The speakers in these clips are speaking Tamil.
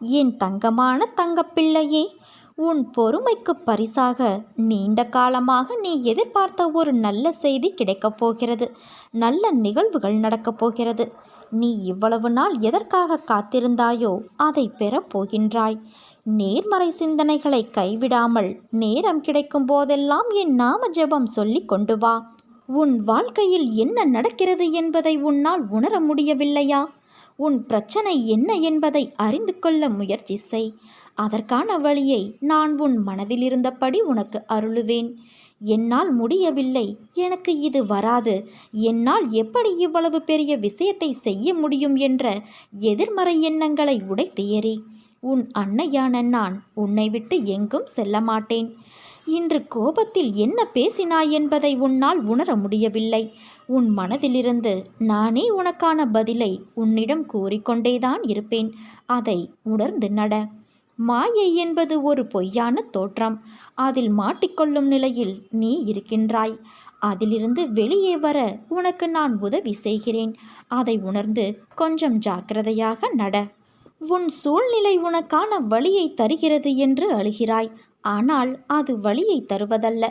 என் தங்கமான தங்கப்பிள்ளையே உன் பொறுமைக்கு பரிசாக நீண்ட காலமாக நீ எதிர்பார்த்த ஒரு நல்ல செய்தி கிடைக்கப் போகிறது. நல்ல நிகழ்வுகள் நடக்கப் போகிறது. நீ இவ்வளவு நாள் எதற்காக காத்திருந்தாயோ அதை பெறப் போகின்றாய். நேர்மறை சிந்தனைகளை கைவிடாமல் நேரம் கிடைக்கும் போதெல்லாம் என் நாம ஜெபம் சொல்லிக் கொண்டு வா. உன் வாழ்க்கையில் என்ன நடக்கிறது என்பதை உன்னால் உணர முடியவில்லையா? உன் பிரச்சனை என்ன என்பதை அறிந்து கொள்ள முயற்சி செய். அதற்கான வழியை நான் உன் மனதில் இருந்தபடி உனக்கு அருளுவேன். என்னால் முடியவில்லை. எனக்கு இது வராது. என்னால் எப்படி இவ்வளவு பெரிய விஷயத்தை செய்ய முடியும் என்ற எதிர்மறை எண்ணங்களை உடைத்து எறி. உன் அன்னையான நான் உன்னை விட்டு எங்கும் செல்ல மாட்டேன் இன்று கோபத்தில் என்ன பேசினாய் என்பதை உன்னால் உணர முடியவில்லை. உன் மனதிலிருந்து நானே உனக்கான பதிலை உன்னிடம் கூறிக்கொண்டேதான் இருப்பேன். அதை உணர்ந்து நட. மாயை என்பது ஒரு பொய்யான தோற்றம். அதில் மாட்டிக்கொள்ளும் நிலையில் நீ இருக்கின்றாய். அதிலிருந்து வெளியே வர உனக்கு நான் உதவி செய்கிறேன். அதை உணர்ந்து கொஞ்சம் ஜாக்கிரதையாக நட. உன் சூழ்நிலை உனக்கான வழியை தருகிறது என்று அழுகிறாய். ஆனால் அது வழியை தருவதல்ல.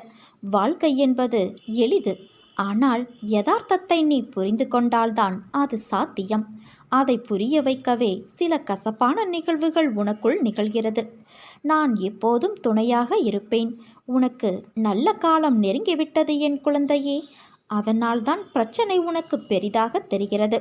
வாழ்க்கை என்பது எளிது. ஆனால் யதார்த்தத்தை நீ புரிந்து கொண்டால்தான் அது சாத்தியம். அதை புரிய வைக்கவே சில கசப்பான நிகழ்வுகள் உனக்குள் நிகழ்கிறது. நான் எப்போதும் துணையாக இருப்பேன். உனக்கு நல்ல காலம் நெருங்கிவிட்டது என் குழந்தையே. அதனால்தான் பிரச்சனை உனக்கு பெரிதாக தெரிகிறது.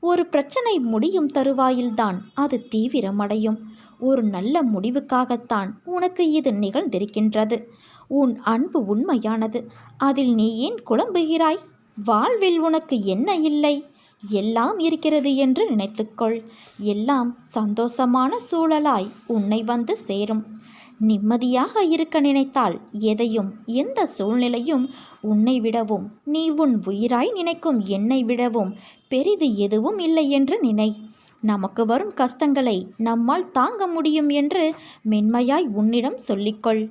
ஒரு பிரச்சனை முடியும் தருவாயில்தான் அது தீவிரமடையும். ஒரு நல்ல முடிவுக்காகத்தான் உனக்கு இது நிகழ்ந்திருக்கின்றது. உன் அன்பு உண்மையானது. அதில் நீ ஏன் குழம்புகிறாய்? வாழ்வில் உனக்கு என்ன இல்லை? எல்லாம் இருக்கிறது என்று நினைத்துக்கொள். எல்லாம் சந்தோஷமான சூழலாய் உன்னை வந்து சேரும். நிம்மதியாக இருக்க நினைத்தால் எதையும் எந்த சூழ்நிலையும் உன்னை விடவும் நீ உன் உயிராய் நினைக்கும் என்னை விடவும் பெரிது எதுவும் இல்லை என்று நினை. நமக்கு வரும் கஷ்டங்களை நம்மால் தாங்க முடியும் என்று மென்மையாய் உன்னிடம் சொல்லிக்கொள்.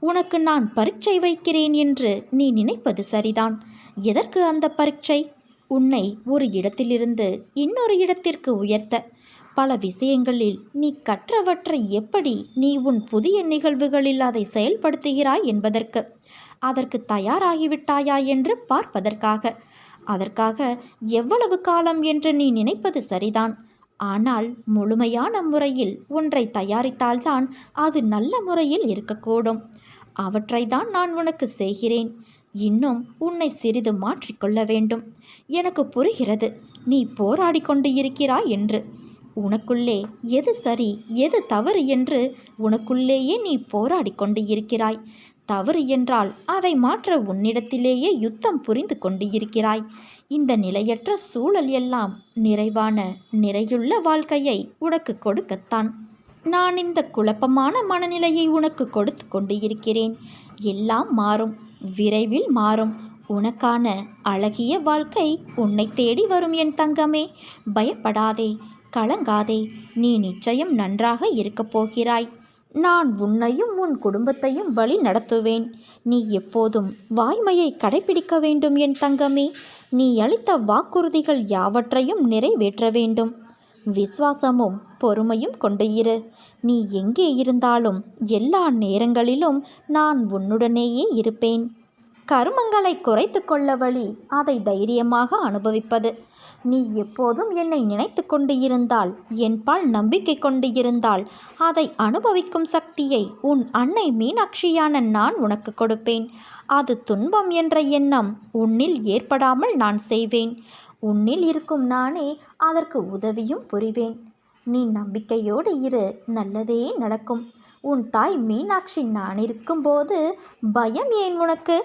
உனக்கு நான் பரீட்சை வைக்கிறேன் என்று நீ நினைப்பது சரிதான். எதற்கு அந்த பரீட்சை? உன்னை ஒரு இடத்திலிருந்து இன்னொரு இடத்திற்கு உயர்த்த. பல விஷயங்களில் நீ கற்றவற்றை எப்படி நீ உன் புதிய நிகழ்வுகளில் அதை செயல்படுத்துகிறாய் என்பதற்கு. அதற்கு தயாராகிவிட்டாயா என்று பார்ப்பதற்காக. அதற்காக எவ்வளவு காலம் என்று நீ நினைப்பது சரிதான். ஆனால் முழுமையான முறையில் ஒன்றை தயாரித்தால்தான் அது நல்ல முறையில் இருக்கக்கூடும். அவற்றை தான் நான் உனக்கு செய்கிறேன். இன்னும் உன்னை சிறிது மாற்றிக்கொள்ள வேண்டும். எனக்கு புரிகிறது. நீ போராடி கொண்டு இருக்கிறாய் என்று. உனக்குள்ளே எது சரி எது தவறு என்று உனக்குள்ளேயே நீ போராடி கொண்டு இருக்கிறாய் தவறு என்றால் அதை மாற்ற உன்னிடத்திலேயே யுத்தம் புரிந்து கொண்டு இருக்கிறாய் இந்த நிலையற்ற சூழல் எல்லாம் நிறைவான நிறையுள்ள வாழ்க்கையை உனக்கு கொடுக்கத்தான். நான் இந்த குழப்பமான மனநிலையை உனக்கு கொடுத்து கொண்டு இருக்கிறேன் எல்லாம் மாறும் விரைவில் மாறும். உனக்கான அழகிய வாழ்க்கை உன்னை தேடி வரும் என் தங்கமே. பயப்படாதே கலங்காதே நீ நிச்சயம் நன்றாக இருக்கப் போகிறாய். நான் உன்னையும் உன் குடும்பத்தையும் வழி நடத்துவேன். நீ எப்போதும் வாய்மையை கடைபிடிக்க வேண்டும் என் தங்கமே. நீ அளித்த வாக்குறுதிகள் யாவற்றையும் நிறைவேற்ற வேண்டும். விசுவாசமும் பொறுமையும் கொண்டு இரு. நீ எங்கே இருந்தாலும் எல்லா நேரங்களிலும் நான் உன்னுடனேயே இருப்பேன். கருமங்களை குறைத்து கொள்ள வழி அதை தைரியமாக அனுபவிப்பது. நீ எப்போதும் என்னை நினைத்து கொண்டு இருந்தால் என்பால் நம்பிக்கை கொண்டு இருந்தால் அதை அனுபவிக்கும் சக்தியை உன் அன்னை மீனாட்சியான நான் உனக்கு கொடுப்பேன். அது துன்பம் என்ற எண்ணம் உன்னில் ஏற்படாமல் நான் செய்வேன். உன்னில் இருக்கும் நானே அதற்கு உதவியும் புரிவேன். நீ நம்பிக்கையோடு இரு நல்லதே நடக்கும். உன் தாய் மீனாட்சி நான் இருக்கும்போது பயம் ஏன் உனக்கு?